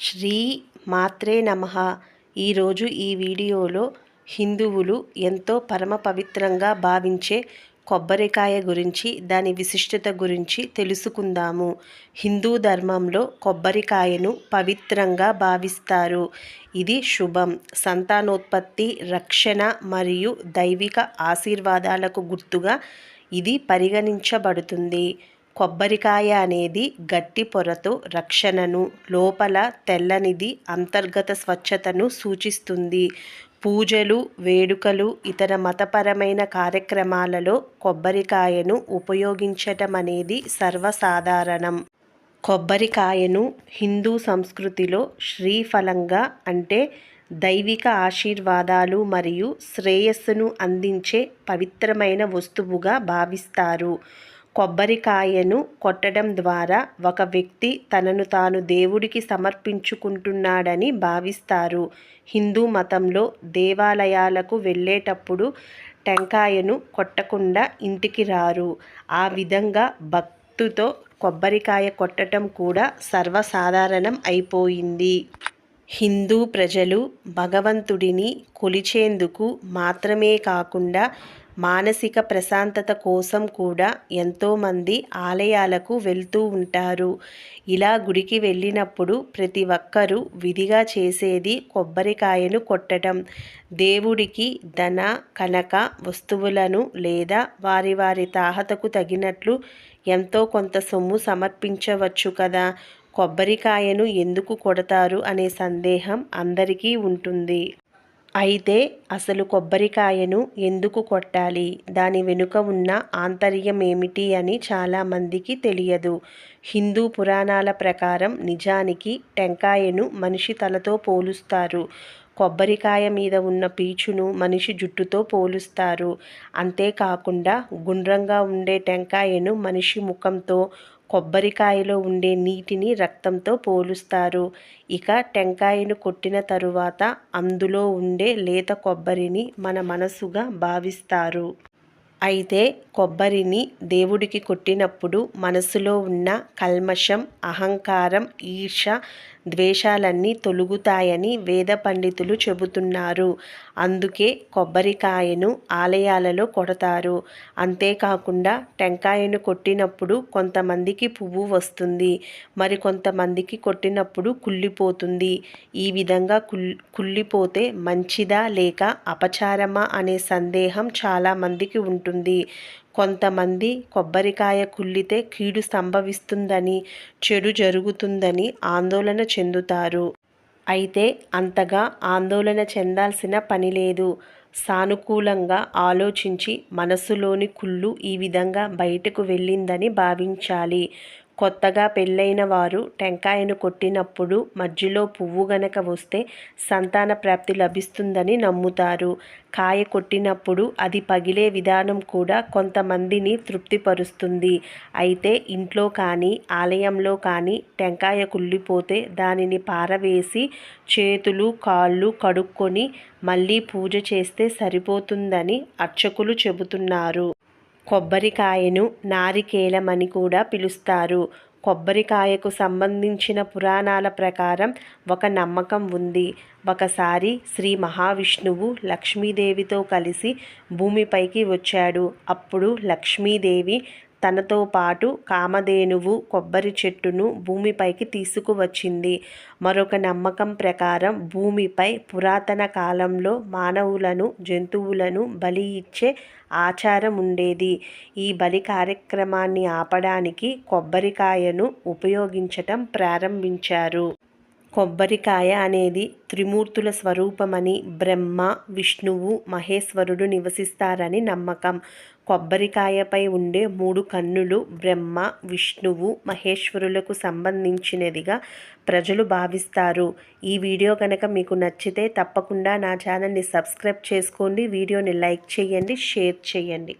శ్రీ మాత్రే నమ. ఈరోజు ఈ వీడియోలో హిందువులు ఎంతో పరమ పవిత్రంగా భావించే కొబ్బరికాయ గురించి దాని విశిష్టత గురించి తెలుసుకుందాము. హిందూ ధర్మంలో కొబ్బరికాయను పవిత్రంగా భావిస్తారు. ఇది శుభం. సంతానోత్పత్తి రక్షణ మరియు దైవిక ఆశీర్వాదాలకు గుర్తుగా ఇది పరిగణించబడుతుంది. కొబ్బరికాయ అనేది గట్టి పొరతో రక్షణను లోపల తెల్లనిది అంతర్గత స్వచ్ఛతను సూచిస్తుంది. పూజలు వేడుకలు ఇతర మతపరమైన కార్యక్రమాలలో కొబ్బరికాయను ఉపయోగించటం అనేది సర్వసాధారణం. కొబ్బరికాయను హిందూ సంస్కృతిలో శ్రీఫలంగా అంటే దైవిక ఆశీర్వాదాలు మరియు శ్రేయస్సును అందించే పవిత్రమైన వస్తువుగా భావిస్తారు. కొబ్బరికాయను కొట్టడం ద్వారా ఒక వ్యక్తి తనను తాను దేవుడికి సమర్పించుకుంటున్నాడని భావిస్తారు. హిందూ మతంలో దేవాలయాలకు వెళ్ళేటప్పుడు టెంకాయను కొట్టకుండా ఇంటికి రారు. ఆ విధంగా భక్తుతో కొబ్బరికాయ కొట్టడం కూడా సర్వసాధారణం అయిపోయింది. హిందూ ప్రజలు భగవంతుడిని కొలిచేందుకు మాత్రమే కాకుండా మానసిక ప్రశాంతత కోసం కూడా ఎంతోమంది ఆలయాలకు వెళ్తూ ఉంటారు. ఇలా గుడికి వెళ్ళినప్పుడు ప్రతి ఒక్కరూ విధిగా చేసేది కొబ్బరికాయను కొట్టడం. దేవుడికి ధన కనక వస్తువులను లేదా వారి వారి తాహతకు తగినట్లు ఎంతో కొంత సొమ్ము సమర్పించవచ్చు కదా. కొబ్బరికాయను ఎందుకు కొడతారు అనే సందేహం అందరికీ ఉంటుంది. అయితే అసలు కొబ్బరికాయను ఎందుకు కొట్టాలి? దాని వెనుక ఉన్న ఆంతర్యం ఏమిటి అని చాలామందికి తెలియదు. హిందూ పురాణాల ప్రకారం నిజానికి టెంకాయను మనిషి తలతో పోలుస్తారు. కొబ్బరికాయ మీద ఉన్న పీచును మనిషి జుట్టుతో పోలుస్తారు. అంతేకాకుండా గుండ్రంగా ఉండే టెంకాయను మనిషి ముఖంతో కొబ్బరికాయలో ఉండే నీటిని రక్తంతో పోలుస్తారు. ఇక టెంకాయను కొట్టిన తరువాత అందులో ఉండే లేత కొబ్బరిని మన మనసుగా భావిస్తారు. అయితే కొబ్బరిని దేవుడికి కొట్టినప్పుడు మనసులో ఉన్న కల్మషం అహంకారం ఈర్ష ద్వేషాలన్నీ తొలుగుతాయని వేద పండితులు చెబుతున్నారు. అందుకే కొబ్బరికాయను ఆలయాలలో కొడతారు. అంతేకాకుండా టెంకాయను కొట్టినప్పుడు కొంతమందికి పువ్వు వస్తుంది. మరి కొంతమందికి కొట్టినప్పుడు కుళ్ళిపోతుంది. ఈ విధంగా కుల్ కుళ్ళిపోతే మంచిదా లేక అపచారమా అనే సందేహం చాలామందికి ఉంటుంది. కొంతమంది కొబ్బరికాయ కుళ్ళితే కీడు సంభవిస్తుందని చెడు జరుగుతుందని ఆందోళన చెందుతారు. అయితే అంతగా ఆందోళన చెందాల్సిన పని లేదు. సానుకూలంగా ఆలోచించి మనసులోని కుళ్ళు ఈ విధంగా బయటకు వెళ్ళిందని భావించాలి. కొత్తగా పెళ్ళైన వారు టెంకాయను కొట్టినప్పుడు మధ్యలో పువ్వు గనక వస్తే సంతాన ప్రాప్తి లభిస్తుందని నమ్ముతారు. కాయ కొట్టినప్పుడు అది పగిలే విధానం కూడా కొంతమందిని తృప్తిపరుస్తుంది. అయితే ఇంట్లో కానీ ఆలయంలో కానీ టెంకాయ కుళ్ళిపోతే దానిని పారవేసి చేతులు కాళ్ళు కడుక్కొని మళ్ళీ పూజ చేస్తే సరిపోతుందని అర్చకులు చెబుతున్నారు. కొబ్బరికాయను నారికేలం అని కూడా పిలుస్తారు. కొబ్బరికాయకు సంబంధించిన పురాణాల ప్రకారం ఒక నమ్మకం ఉంది. ఒకసారి శ్రీ మహావిష్ణువు లక్ష్మీదేవితో కలిసి భూమిపైకి వచ్చాడు. అప్పుడు లక్ష్మీదేవి తనతో పాటు కామధేనువు కొబ్బరి చెట్టును భూమిపైకి తీసుకువచ్చింది. మరొక నమ్మకం ప్రకారం భూమిపై పురాతన కాలంలో మానవులను జంతువులను బలి ఇచ్చే ఆచారం ఉండేది. ఈ బలి కార్యక్రమాన్ని ఆపడానికి కొబ్బరికాయను ఉపయోగించటం ప్రారంభించారు. కొబ్బరికాయ అనేది త్రిమూర్తుల స్వరూపమని బ్రహ్మ విష్ణువు మహేశ్వరుడు నివసిస్తారని నమ్మకం. కొబ్బరికాయపై ఉండే మూడు కన్నులు బ్రహ్మ విష్ణువు మహేశ్వరులకు సంబంధించినదిగా ప్రజలు భావిస్తారు. ఈ వీడియో కనుక మీకు నచ్చితే తప్పకుండా నా ఛానల్ని సబ్స్క్రైబ్ చేసుకోండి వీడియోని లైక్ చేయండి షేర్ చేయండి.